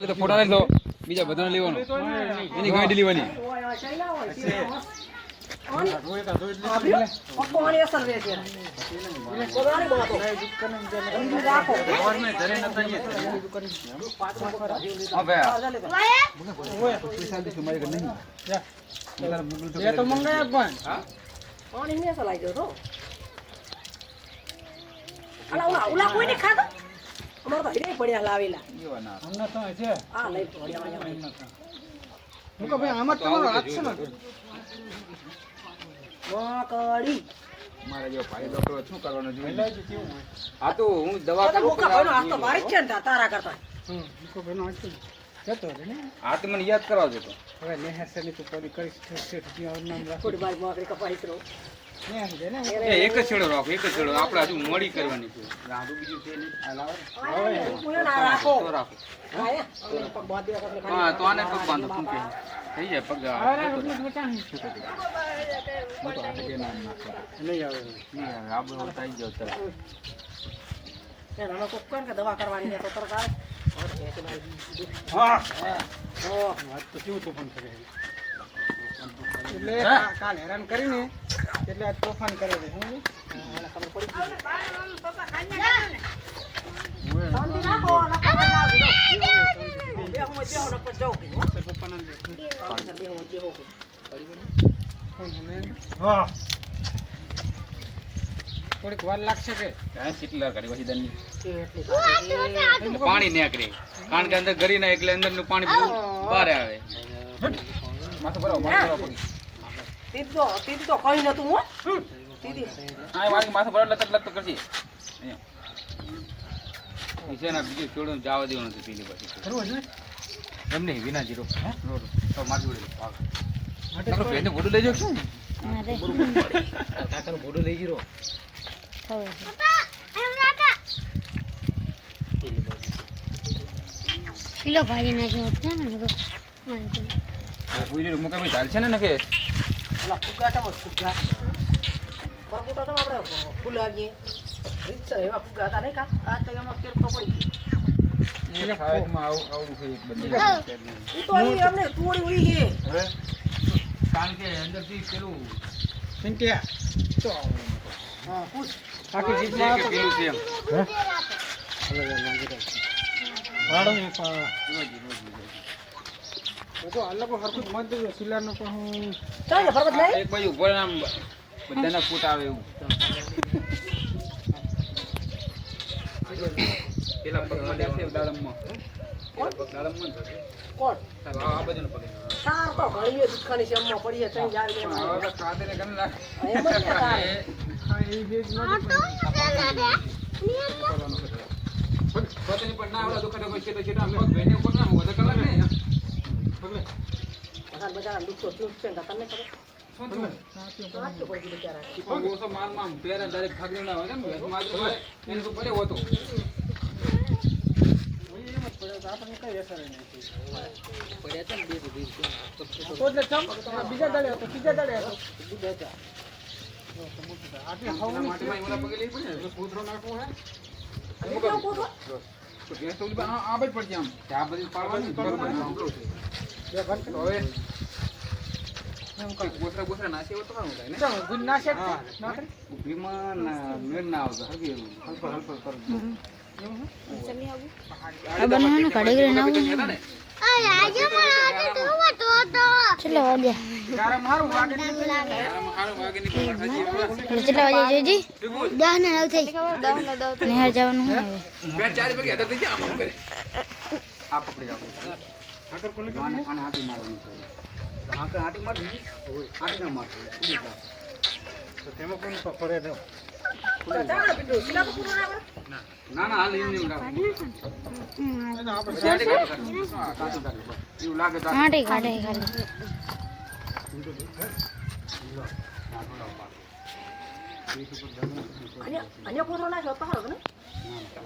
તો ફોટા લઈ લો. બીજા બધાને લેવાનો. એની ગાડી લેવાની. હા? ભાઈ એ તો મંગાયા પણ લાવેલા. અમને તો છે. આ લઈ પડ્યા મૂકો ભાઈ આમાં તમારો હાથ છે ને? મોકળી મારા જેવો ભાઈ ડોક્ટર શું કરવાનો જોઈએ? આ તો હું દવા કરું મોકા ભાઈનો હાથ તો ભારી છે ને તારા કરતા. હમ મૂકો ભાઈનો હાથ છે જતો રહે ને. આ તો મને યાદ કરવા તો. હવે નેહર સરની તો પડી કરીશ ઠેઠ ઠેઠ નામ રાખો. બારી કપાઈ કરો એક જ છેડો રાખો એક જ છેડો. આપણે હજુ મોડી કરવાની છે. રાડું બીજું છે નહીં. આ લાવો. ને. રાખો. રાખો. હા તો આને પગ બાંધો શું કે થઈ જાય પગ. તો નહીં આવે નહીં આ બધું થઈ દવા કરવાની છે? તો તરત આવે. હા. વાત તો કેવું તોફાન કરે છે. એટલે કાલ હેરાન કરીને એટલે આ તોફાન કરે છે હું એને ખબર પડી થોડીક વાર લાગશે કે હા, શીતલા કાઢી પછી. પાણી નીકળે કારણ કે અંદર ગરી ના એટલે અંદરનું પાણી બધું બહાર આવે માથું પગે. તીધ તો તીધ તો કઈ નતું હો. તીધી એ વાળી માથું એટલે લત લત તો કરશે. અહીંયા. ને બીજું છોડું જવા દેવું નથી પેલી પછી ખરું છે એમ નહીં વિના જીરો. તો મારી જોડે પાક. માટે તારો તો- પેટનું લઈ જાઉં શું? કાકાનું લઈ જીરો. કિલો ભાજી નાખી હોત ને મને તો. મુકા ભાઈ ચાલશે ને નકે ઓલા ફુગ્ગા તો ફુગ્ગા પરગોટા તો આપણે ફૂલા ગયે રીતસર એવા ફુગ્ગા હતા નહીં કા આ તો એમાં ફેર તો પડી ગઈ એક ખાવામાં આવું આવું છે એક બંને ઈ તો ઈ અમને તોડી ઉડી છે હવે કારણ કે અંદરથી પેલું ચિંટ્યા તો હા પૂછ આખી છે જીભમાં કે પેલું છે એમ રાડો ને પા- તો આ લોકો મત દેજો સિલારનો પણ હું ચાલ ને ફરવત એક બાજુ ઊભો આમ બધાના ફૂટ આવે એવું પેલા પગમાં લેશે દાડમમાં દાડમમાં ને. કોણ આ આ બાજુનો પગ સાર તો ઘણીએ દુખાની શેમમાં પડી છે તઈ હવે તો કાંદે ને એમ જ ને તાર. હા એ બે જ નથી પગની પર ના આવડે તો ખરે કોઈ છેટો છેટો આમ પગ ભેંડે ઉપર ના હોય તો કલાક નહીં પગલે બધા બજારા દુખતો છે ને તમને ખબર? બીજા દાડે હતો ત્રીજા દાડે હતો. આટલી ઈ ઓલા પગે લઈ પડે કૂતરો નાખવો હે. અને તો તો આ બાજુ પડશે આમ. આ બધી પાડવાની તો હવે ગોસરા ગોસરા નાસી તો ને ચાલો ગુડ ના શેક નાખરી ઊભીમાં ના મેળ ના આવતો. હરખી એવું હલકો હલકો કરો આ બનાવવાનું કઢી ના આવું વાગ્યા ગારા મારું વાગે આમ હારું વાગે? કેટલા વાગે જોજી દસ ને નવ થઈ. નિહાર જવાનું હોય હવે. બે ચાર વાગે હતા થઈ ગયા. આમ કરે આ પકડી રાખો આગળ કોલે આને આને હાથી મારવાનું છે. આંકર હાથી માર દીધી હાથી ના મારતો તો તેમાં કોણ પકડે તો ના ના ના હાલ એમ. હા, કાઢો. એવું લાગે કાઢે કાઢે કાઢે અને અને પૂરો નાખ્યો તો ને વાગે નહીં, ભઈ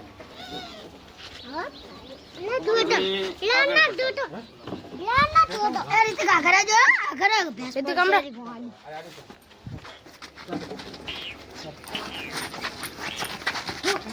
આવો. બસ. રેડી, લો. બેહીજી ભેંસ બેહીજી પગ કાઢો પ- પગ હેઠે રે નહીં બસ આરા કરવા દે કસો કરે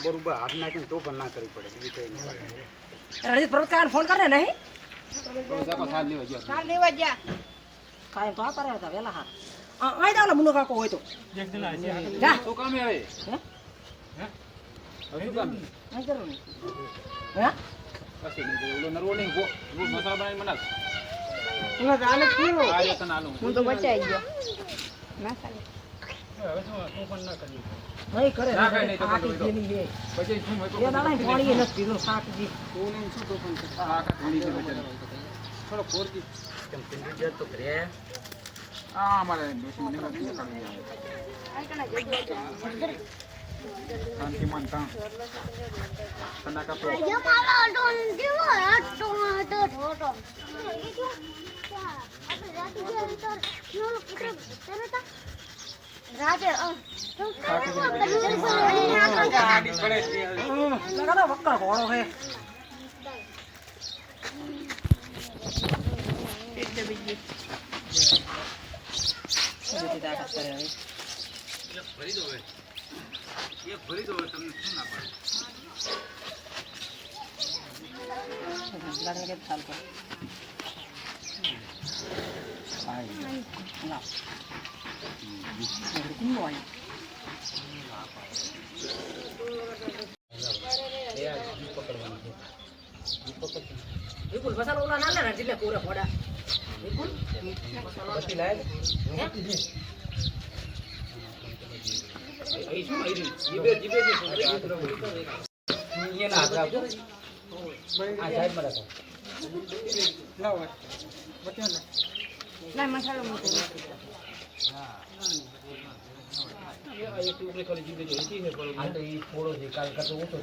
બરોબર હાથ નાખીને તો પણ કરવી પડે રણજીત પ્રવૃત્તિ ફોન કરે નહીં લેવા ગયો. કાયમ તો કરે હતા વેલા હા આઈ દાવ મુનો કાકો હોય તો હે? હવે શું કામ? આઈ કરો ને હે? કશું નહીં ઓલો નરવો નહીં ગો ગો મસાલા બનાવીને બનાવ જ પૂરો. આ રીતે આલું. હું તો બચાઈ ગયો. હવે શું, પણ ના કરી નહીં કરે. ના નહીં તો. પછી શું હોય તો એ દાડા પાણી નથી પીધું શાક તું ને શું તોફાન કરે? આ આખા ઠંડી છે બચારી. થોડો ફોરકી કેમ ઠંડી છે તો ઘરે? આ અમારે. શાંતિ માનતા તના કાપો ગાડી પડે છે લગાડો વક્કર ઘોડો હે. કરે હવે. ભરી દો હવે એ ભરી દો તમને શું ના પાડે. વિપુલ મસાલો ઓલા ના લે ને એટલે પૂરા ફોડા વિપુલ? મસાલો હે એ શું આવી જીબે જીબે એ ના હાથ રાખો આ સાઈડમાં રાખો લાવો. બત્યા લે. ના મસાલો મૂકો જો થોડો છે કાલ કરતો ઓછો?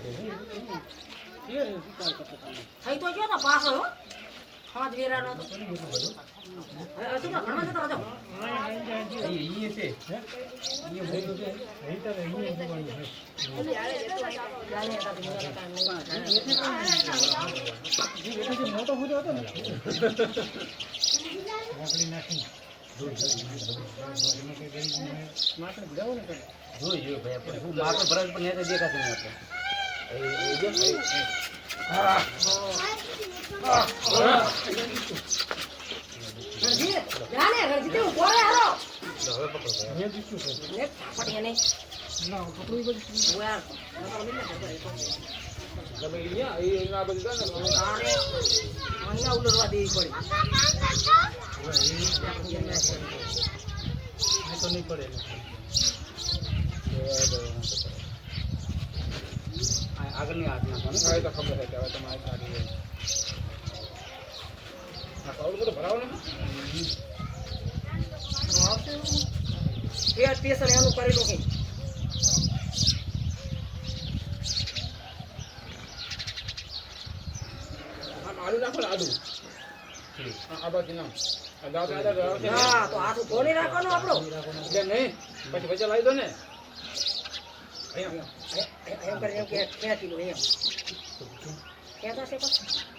થઈ તો ગયો પાછો હો હાથ વેરાનો તો તો ઘણો જતો રહેજો. ઈ છે ઈ ભર્યું છે એનાથી મોટો હુજો હતો ને રાખડી નાખીને. માથે ભરાવો ને. જોઈ હું નેતે દેખાતું આપણે રણજીત, જાને, રણજીત, ઊભો રહે, હાલો. હવે પકડો દીકરું છે. એક થાપડ એને. લાવો, પકડવું બધું. યાર. ને. તમે અહીંયા એ ને ખબર છે કે હવે તમારે હાથ નાખી દો. આ પાવડર બધું ભરાવો ને એ સ્પેશિયલ એનું કરેલું. આમ આલુ નાખો ને આલુ આ બાજુ નામ? હા, તો હાથ ઊભો નહીં રાખવાનો આપણો. એટલે નહીં પછી વચ્ચે લાવી દો ને એમ કરીને એમ કે ખેંચી લો, એમ. ખેંચાશે પછી?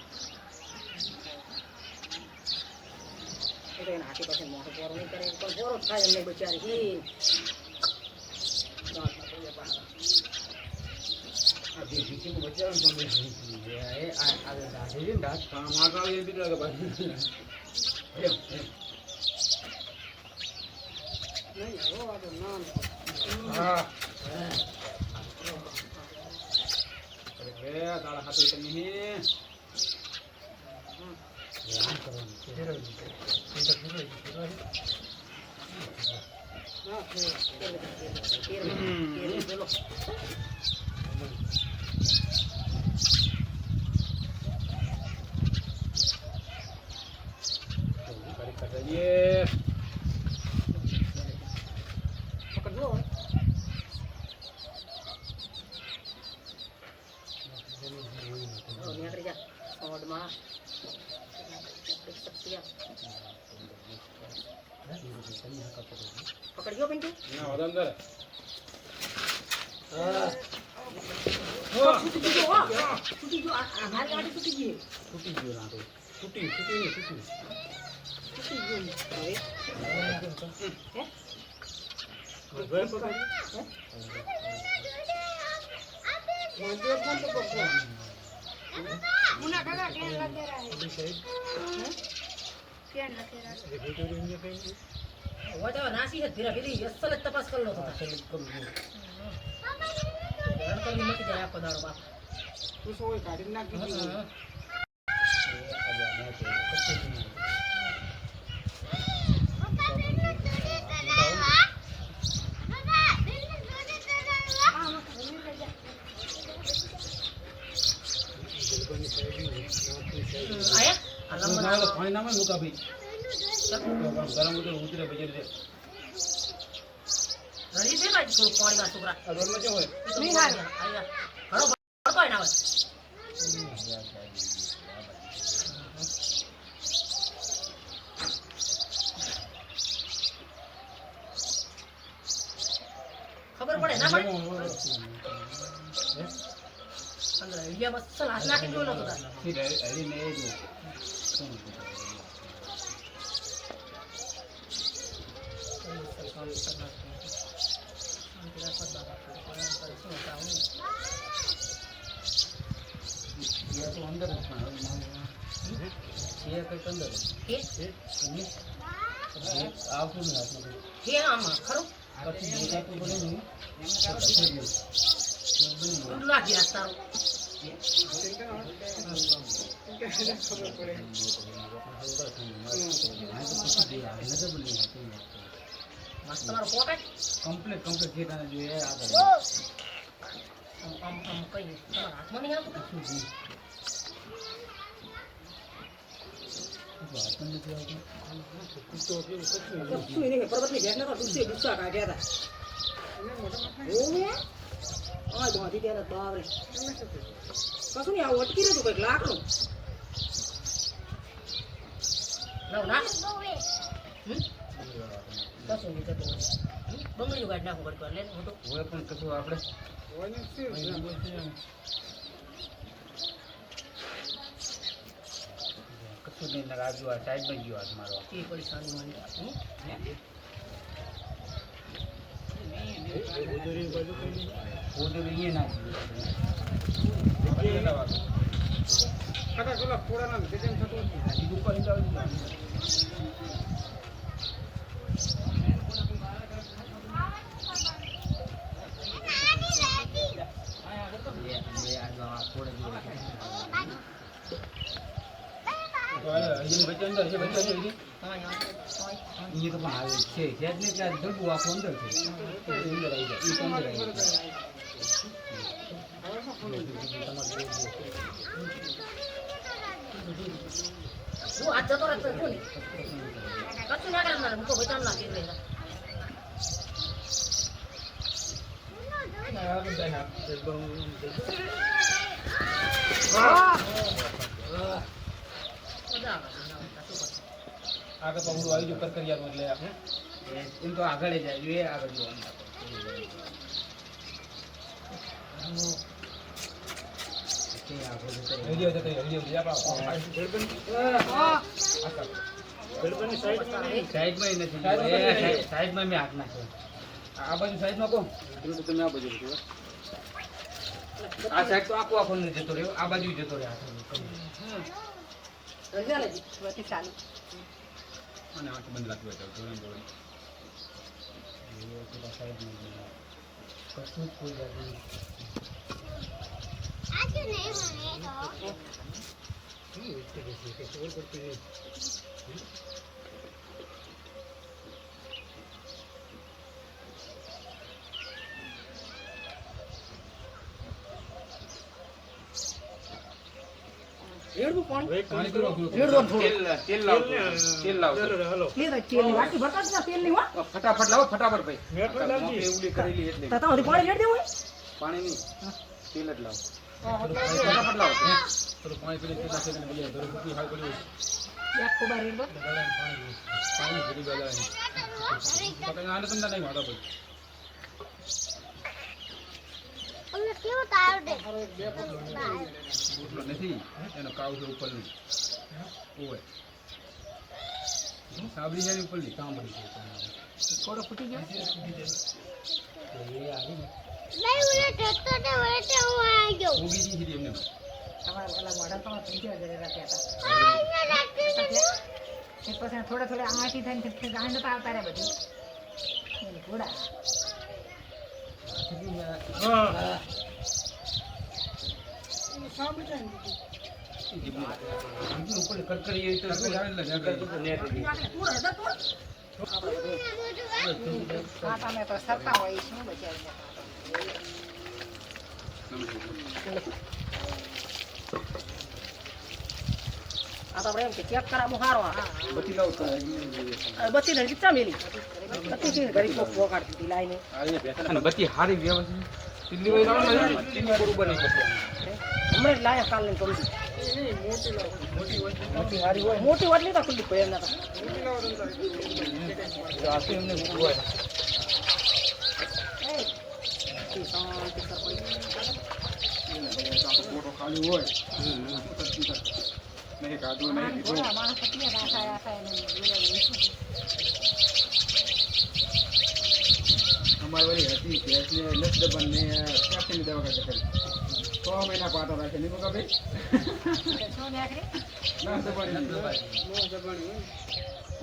એ તો એના હાથી પાસે મોટો પોરો નહીં કરે પણ પોરો જ થાય એમને બચારી એ આ જે ભીખીનું વચ્ચે આવે પકડજો પિન્ટુ. ના વધારે અંદર. છૂટી ગયો છૂટી ગયો. આ- આ મારી ગાડી છૂટી ગઈ. તૂટી ગયો ના તો. તૂટી તૂટી નહીં તૂટી છૂટી ગયું હવે? મંદિર પણ તો કરશો. હવે તો નાસી છે ધીરે ધીરે અસલ જ તપાસ કરી લો તો. હેરાન કરી નથી જાય આખો દાડો બાપ. તું શું કાઢી નાખી દીધું. આ પાણી ના. પાણી નામે મુકા ભાઈ ગરમ ઉતરે ઉતરે બજે લે રડી છે ભાઈ થોડું પાણીમાં છોકરા રોડમાં જે હોય નહીં. આયા. ઘણો ભરતો હોય ખબર પડે ના પડે આવતું આમાં ખરું પછી દેખાતું પડે નહીં કમ્પ્લીટ કમ્પ્લીટ ખેતાને જોઈએ આગળ આમ આમ કઈ હાથમાં નહીં આવતું કશું ય નહીં પર્વતની ભેટ નતો કાઢ્યા હતા આ બાંધી ત્યારે તો આવરે કશું નહીં આવું અટકી નતું કંઈક લાકડું લાવ હમ? કશું નહીં? બંગડીનું કાઢી નાખું ઘડીક લે મોટું. હોય પણ કશું આપણે હોય ને? કશું નહીં આ સાઈડમાં ગયો હાથ મારો એ પડી સાની માની. હમ? ઓદું એ નાખી કાકા પેલા ફોડાના લીધે તેમ થતું. દીધું ઉપર હિંગાવી દીધું. એ- એ આજુ આ ફોડે જેવું છે. તો હાલે, હજીની વચ્ચે અંદર છે, વચ્ચે હજી હજી. તમારી વાત. તમારી. ઈ તો પણ હાલે છે છે જ નહીં ત્યાં ડબ્બું આખું અંદર છે એ તો અંદર આવી જાય ઈ તો અંદર આવી જાય હું હાથ જતો રહેતો છું ને. કશું ના કરે. હું તો બચાવ નાખી દઉં. આગળ એટલે એમ તો આગળ જાય જોઈએ આગળ જોવાનું હરિયો જતો રહ્યો, હરિયો બીજા પાછો. સાઈડમાં મેં હાથ નાખ્યો આ બાજુ સાઈડમાં કોણ તમે આ બાજુ આ સાઈડ તો આખો આખો જતો રહ્યો આ બાજુ જતો રહ્યો. અને આંખ બંધ રાખી હોય તો જોડે જોડે. કશું જ કોઈ જાતનું થોડું. રેડવું આમ તેલ વાટકી ભરતા જ ના તેલની હો. ફટાફટ લાવો ફટાફટ ભાઈ. એવડી કરેલી એટલે. તો તમારે પાણી રેડી દેવું હોય? પાણી નહીં તેલ જ લાવો. ફટાફટ લાવો થોડું પાણી પીને કેટલા સેકન્ડ પડી જાય થોડું ફૂટી હાલ પડી હોય. એક ખોબા રેડવો. પાણી ભરી ગયેલા છે. પકડીને આને તમને નહીં વાળો ભાઈ અમને કેવો તાવ દે રોટલો નથી એનો કાવ છે ઉપરનું ઓય સાબરી છે ઉપરની સાંભળી છે થોડો ફૂટી ગયો નહીં ઉલે ટેક્ટર ને વળતે હું આવી થોડા થોડા આંટી થઈને ગાંડ ગાંઠ આવતા રહ્યા બધું. એને થોડા ઉપર તો તું તો હા તમે તો સરતા હોય શું તો આપણે એમ કે ચેક કરાવવું સારો બધી લાવ તો આ બત્તી ને રીત ચામેલી બત્તી થી ઘડી કોક પોકાડ દીધી લાઈને અને બધી હારી વ્યવસ્થિત દિલ્હી વઈ લાવો ને દિલ્હી બરોબર નહીં કાલ મોટી હારી હોય મોટી વાટલી તો ખુલ્લી તો તો એમને હોય ખાલી હોય. નહીં કાઢવું નહીં. એને અમારી વળી હતી ગેસને લસ દબાણ ને ક્યાંથી દવા કાઢે કરી છ મહિના પાટા રાખે નહીં બકા ભાઈ? ના દબાણ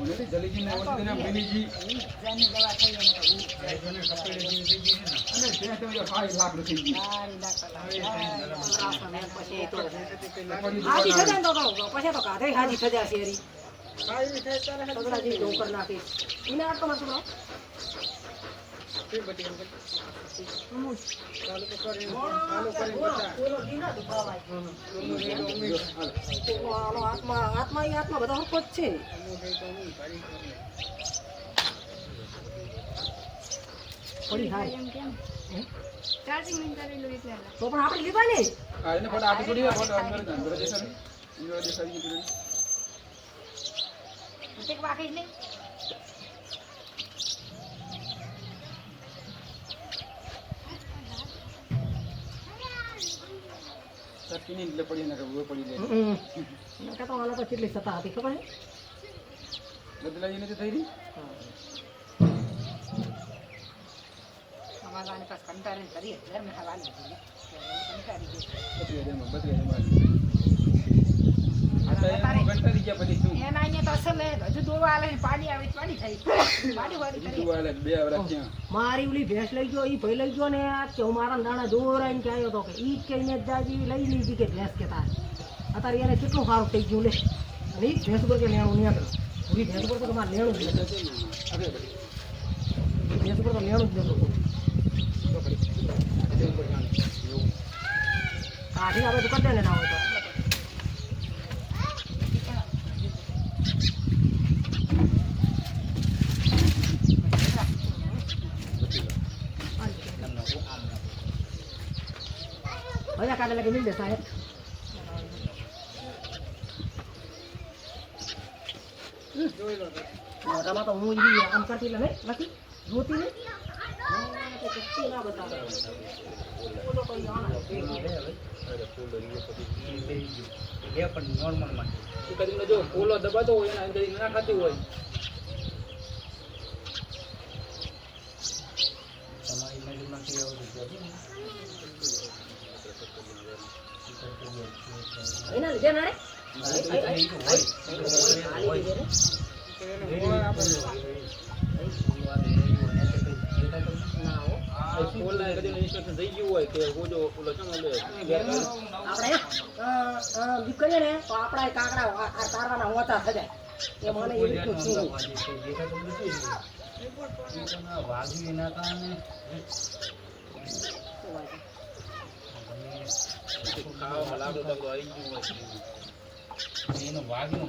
નથી જલીજી ને ઓછી નામ મિલીજી જાની દવા થઈ ગઈ આત્મા આત્મા બધો છે થોડી થાય. ચાર્જિંગ મિન કરેલું એટલે તો પણ આપણે લીધા ને હા એને ફોટો આપી પડી ફોટો અંદર અંદર દેખાડી અંદર દેખાડી દીધી. એક બાકી જ નહીં એટલે પડી ને ઊભો પડી જાય. કહેતો આને કેટલી સત્તા હતી ખબર બદલાઈ નથી થઈ રહી હતી. મારી ઓલી ભેંસ લઈ ગયો, ઈ ભાઈ લઈ ગયો ને કે હું મારા દાણા દોરાઈને કે આવ્યો તો કે, ઈ કહીને દાદી લઈ લીધી કે ભેંસ કે તાર. અત્યારે એને કેટલું સારું થઈ ગયું લે. ભેંસ ઉપર કે લેણું નહીં ઓલી ભેંસ ઉપર તો તમારે લેણું જ લેણું જ નતું કાઢી આવે તો કરી દે ને ના હોય તો. ભલે કાઢે લાગે મિલ દે સાહેબ. મોઢામાં તો હું ઈ આમ કરતી એટલે નહીં નથી? જોતી નહીં? તો બતાવે. આના. કદી જો ફૂલો દબાતો હોય એના અંદર ના ખાતી હોય. લીધે હોય કે આપણે કાકડા આ તારવાના હોતા થઈ એ મને એ રીતનું. શું? ખાવામાં લાગુ તો આવી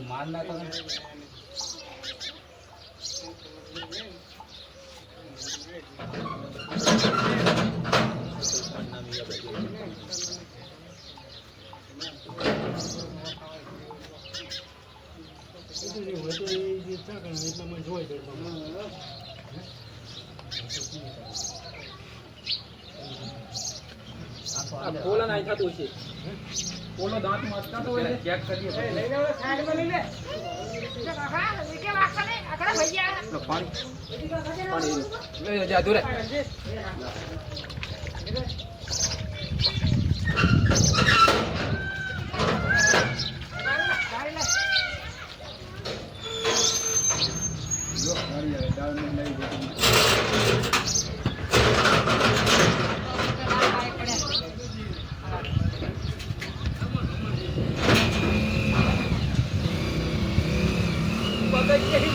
માર ના કરે આ પોલા નાઈ થતું છે. પોલો દાંત હોય ચેક કરીએ. લઈ લઈને આવો, સાઈડમાં લઈ લે. પાણી. પાણી લઈ જા દૂરે લેવા હે ખાલી કાવડ ચેક કરીએ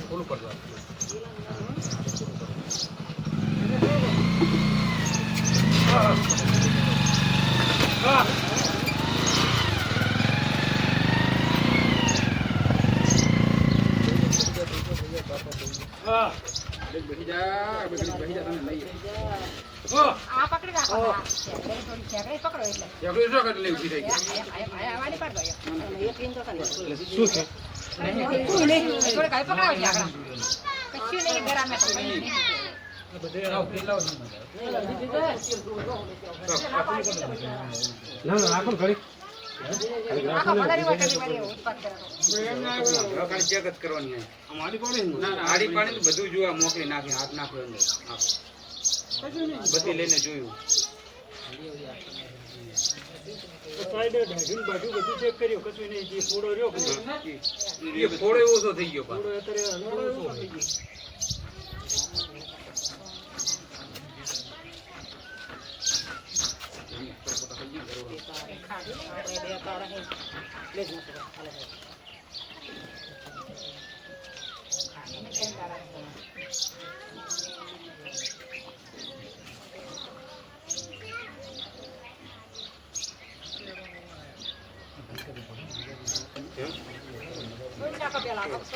ફૂલ પર બેસી જા બેસી જા તને લઈએ આ પકડી રાખો થોડી છેકડી પકડો એટલે એકલી શું કરી લેવી થઈ ગઈ આયા વાળી પાડ ભાઈ શું છે ઉત્પાદ કરવાનો. આડી પાડી બધું જોવા મોકલી નાખી હાથ નાખ્યો બધી લઈને જોયું આપણે બે તારા હે. લે જ નથી.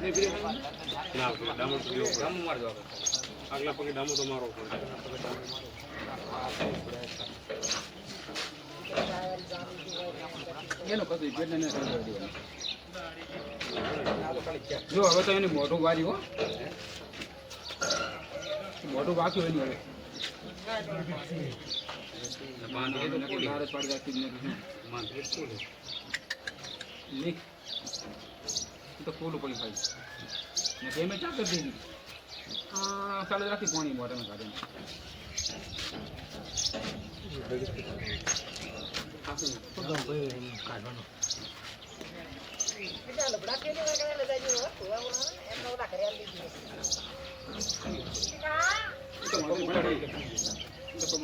પાણી છે? તેલ તો ડામો મારી જો હવે તો એની મોઢું વારી હો મોઢું વાક્યું એની હવે જ પાડી રાખી નથી. નહીં. તો ફૂલ પડી ખાઈ ને તેમે ચા કરી દીધી ચાલો રાખી પાણી મોઢામાં કાઢીને બીજા લબડા કેલી વગેરે લઈ જાજો, હો. ધોવા બોલાવો ને, એમને ઓલા ઘરે આલી દીધી. એ તો